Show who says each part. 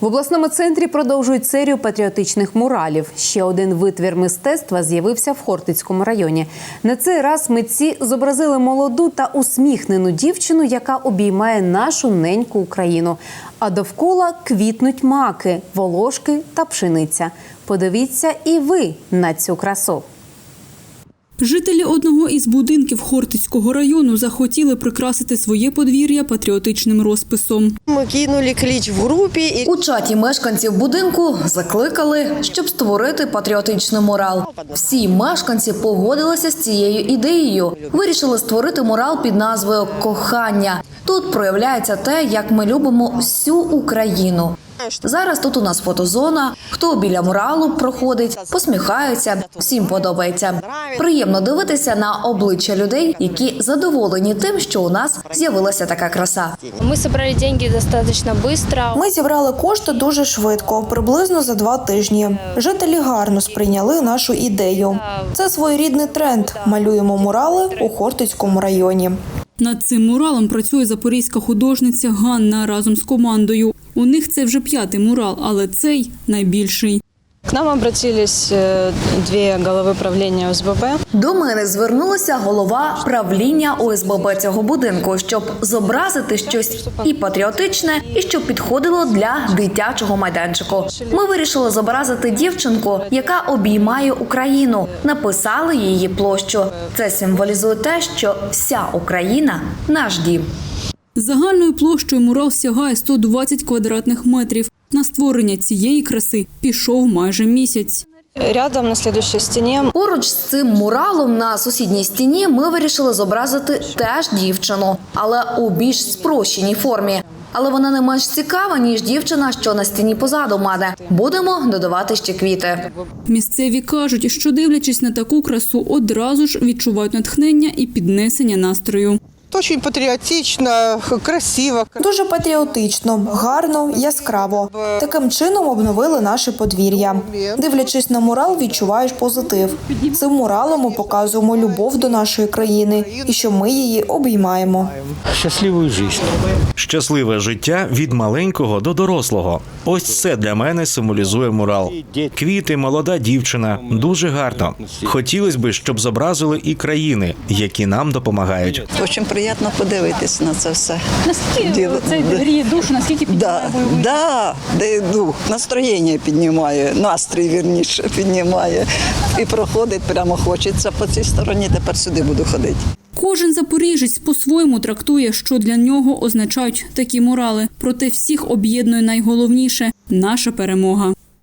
Speaker 1: В обласному центрі продовжують серію патріотичних муралів. Ще один витвір мистецтва з'явився в Хортицькому районі. На цей раз митці зобразили молоду та усміхнену дівчину, яка обіймає нашу неньку Україну. А довкола квітнуть маки, волошки та пшениця. Подивіться і ви на цю красу.
Speaker 2: Жителі одного із будинків Хортицького району захотіли прикрасити своє подвір'я патріотичним розписом.
Speaker 3: Мы кинули клич в группе и
Speaker 4: У чаті мешканців будинку закликали, щоб створити патріотичний мурал. Всі мешканці погодилися з цією ідеєю. Вирішили створити мурал під назвою Кохання. Тут проявляється те, як ми любимо всю Україну. Зараз тут у нас фотозона. Хто біля муралу проходить, посміхається. Всім подобається. Приємно дивитися на обличчя людей, які задоволені тим, що у нас з'явилася така краса.
Speaker 5: Мы собрали деньги достаточно быстро.
Speaker 6: Ми зібрали кошти дуже швидко, приблизно за два тижні. Жителі гарно сприйняли нашу ідею. Це своєрідний тренд. Малюємо мурали у Хортицькому районі.
Speaker 2: Над цим муралом працює запорізька художниця Ганна разом з командою. У них це вже п'ятий мурал, але цей найбільший.
Speaker 7: К нам обратились э, две головы правления ОСББ.
Speaker 4: До мене звернулася голова правління ОСББ цього будинку, щоб зобразити щось і патріотичне, і що підходило для дитячого майданчику. Ми вирішили зобразити дівчинку, яка обіймає Україну. Написали її площу. Це символізує те, що вся Україна наш дім.
Speaker 2: Загальною площею мурал сягає 120 квадратних метрів. На створення цієї краси пішов майже місяць.
Speaker 7: Рядом на следующей стене
Speaker 4: Поруч з цим муралом на сусідній стіні ми вирішили зобразити теж дівчину, але у більш спрощеній формі. Але вона не менш цікава, ніж дівчина, що на стіні позаду мене. Будемо додавати ще квіти.
Speaker 2: Місцеві кажуть, що дивлячись на таку красу, одразу ж відчувають натхнення і піднесення настрою.
Speaker 3: Очень патриотично, красиво.
Speaker 6: Дуже патріотично, гарно, яскраво. Таким чином обновили наше подвір'я. Дивлячись на мурал, відчуваєш позитив. Цим муралом ми показуємо любов до нашої країни і що ми її обіймаємо.
Speaker 8: счастливую жизнь.
Speaker 9: Щасливе життя від маленького до дорослого. Ось це для мене символізує мурал. Квіти, молода дівчина. Дуже гарно. Хотілося б, щоб зобразили і країни, які нам допомагають.
Speaker 10: Дуже приємно подивитися на це все.
Speaker 2: Наскільки це гріє душу, наскільки
Speaker 10: Да, да, де дух, настроєння піднімає, настрій вірніше піднімає. І проходить прямо хочеться по цій стороні, тепер сюди буду ходити.
Speaker 2: Кожен запоріжець по-своєму трактує, що для нього означають такі морали. Проте всіх об'єднує найголовніше наша перемога.